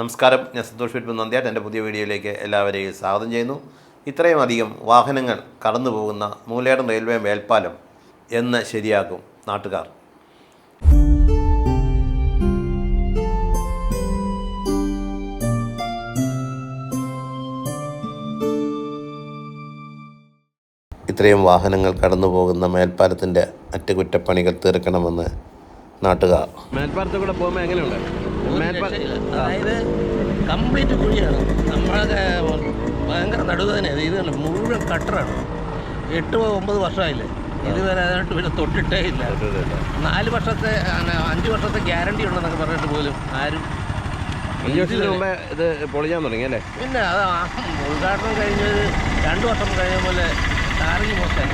നമസ്കാരം. ഞാൻ സന്തോഷ് വിറ്റ് നന്ദിയായിട്ട് എന്റെ പുതിയ വീഡിയോയിലേക്ക് എല്ലാവരെയും സ്വാഗതം ചെയ്യുന്നു. ഇത്രയും അധികം വാഹനങ്ങൾ കടന്നു പോകുന്ന മൂലേടം റെയിൽവേ മേൽപ്പാലം എന്ന് ശരിയാക്കും നാട്ടുകാർ. ഇത്രയും വാഹനങ്ങൾ കടന്നു പോകുന്ന മേൽപ്പാലത്തിന്റെ അറ്റകുറ്റപ്പണികൾ തീർക്കണമെന്ന് നാട്ടുകാർ. മേൽപ്പാലത്തൂടെ പോകുമ്പോൾ എങ്ങനെയുണ്ട്. അതായത് കംപ്ലീറ്റ് കുഴിയാണ്. നമ്മളൊക്കെ ഭയങ്കര നടുവേദനയാണ് ഇത് തന്നെ മുഴുവൻ കട്ടറാണ്. എട്ട് ഒമ്പത് വർഷമായില്ലേ? ഇതുവരെ അതിനായിട്ട് പിന്നെ തൊട്ടിട്ടേ ഇല്ല. നാല് വർഷത്തെ അഞ്ച് വർഷത്തെ ഗ്യാരണ്ടി ഉണ്ടെന്നൊക്കെ പറഞ്ഞിട്ട് പോലും ആരും ഇത് പൊളിയാൻ തുടങ്ങി അല്ലേ? പിന്നെ അത് ഉദ്ഘാടനം കഴിഞ്ഞത് രണ്ട് വർഷം കഴിഞ്ഞ പോലെ ടാറിങ് മോശമായി